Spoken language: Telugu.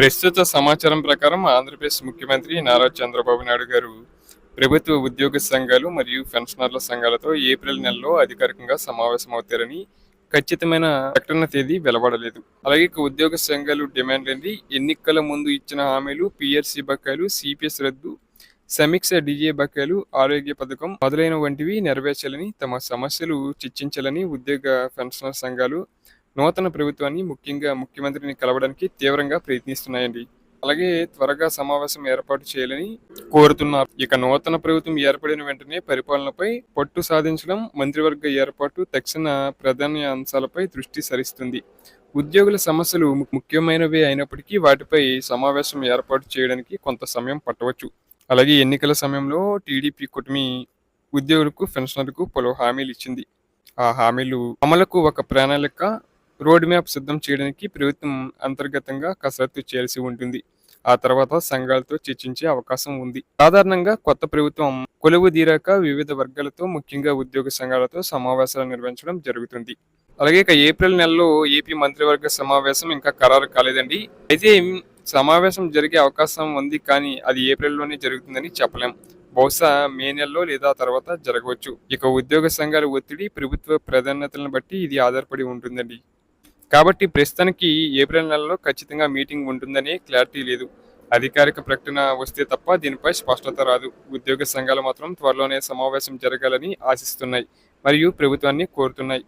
ప్రస్తుత సమాచారం ప్రకారం ఆంధ్రప్రదేశ్ ముఖ్యమంత్రి నారా చంద్రబాబు నాయుడు గారు ప్రభుత్వ ఉద్యోగ సంఘాలు మరియు పెన్షనర్ల సంఘాలతో ఏప్రిల్ నెలలో అధికారికంగా సమావేశమవుతారని ఖచ్చితమైన ప్రకటన తేదీ వెలువడలేదు. అలాగే ఉద్యోగ సంఘాలు డిమాండ్ ఏంటి ఎన్నికల ముందు ఇచ్చిన హామీలు పిఆర్సీ బకాయిలు సిపిఎస్ రద్దు సమీక్ష డిజే బకాయిలు ఆరోగ్య పథకం మొదలైన వంటివి నెరవేర్చాలని తమ సమస్యలు చర్చించాలని ఉద్యోగ పెన్షనర్ సంఘాలు నూతన ప్రభుత్వాన్ని ముఖ్యంగా ముఖ్యమంత్రిని కలవడానికి తీవ్రంగా ప్రయత్నిస్తున్నాయండి. అలాగే త్వరగా సమావేశం ఏర్పాటు చేయాలని కోరుతున్నారు. ఇక నూతన ప్రభుత్వం ఏర్పడిన వెంటనే పరిపాలనపై పట్టు సాధించడం మంత్రివర్గ ఏర్పాటు తక్షణ ప్రధాన అంశాలపై దృష్టి సరిస్తుంది. ఉద్యోగుల సమస్యలు ము- ముఖ్యమైనవే అయినప్పటికీ వాటిపై సమావేశం ఏర్పాటు చేయడానికి కొంత సమయం పట్టవచ్చు. అలాగే ఎన్నికల సమయంలో టీడీపీ కూటమి ఉద్యోగులకు పెన్షనర్లకు పలు హామీలు ఇచ్చింది. ఆ హామీలు అమలకు ఒక ప్రణాళిక రోడ్ మ్యాప్ సిద్ధం చేయడానికి ప్రభుత్వం అంతర్గతంగా కసరత్తు చేయాల్సి ఉంటుంది. ఆ తర్వాత సంఘాలతో చర్చించే అవకాశం ఉంది. సాధారణంగా కొత్త ప్రభుత్వం కొలువు తీరాక వివిధ వర్గాలతో ముఖ్యంగా ఉద్యోగ సంఘాలతో సమావేశాలు నిర్వహించడం జరుగుతుంది. అలాగే ఇక ఏప్రిల్ నెలలో ఏపీ మంత్రివర్గ సమావేశం ఇంకా ఖరారు కాలేదండి. అయితే సమావేశం జరిగే అవకాశం ఉంది కానీ అది ఏప్రిల్లోనే జరుగుతుందని చెప్పలేం. బహుశా మే నెలలో లేదా తర్వాత జరగవచ్చు. ఇక ఉద్యోగ సంఘాల ఒత్తిడి ప్రభుత్వ ప్రాధాన్యతలను బట్టి ఇది ఆధారపడి ఉంటుందండి. కాబట్టి ప్రస్తుతానికి ఏప్రిల్ నెలలో ఖచ్చితంగా మీటింగ్ ఉంటుందనే క్లారిటీ లేదు. అధికారిక ప్రకటన వస్తే తప్ప దీనిపై స్పష్టత రాదు. ఉద్యోగ సంఘాలు మాత్రం త్వరలోనే సమావేశం జరగాలని ఆశిస్తున్నాయి మరియు ప్రభుత్వాన్ని కోరుతున్నాయి.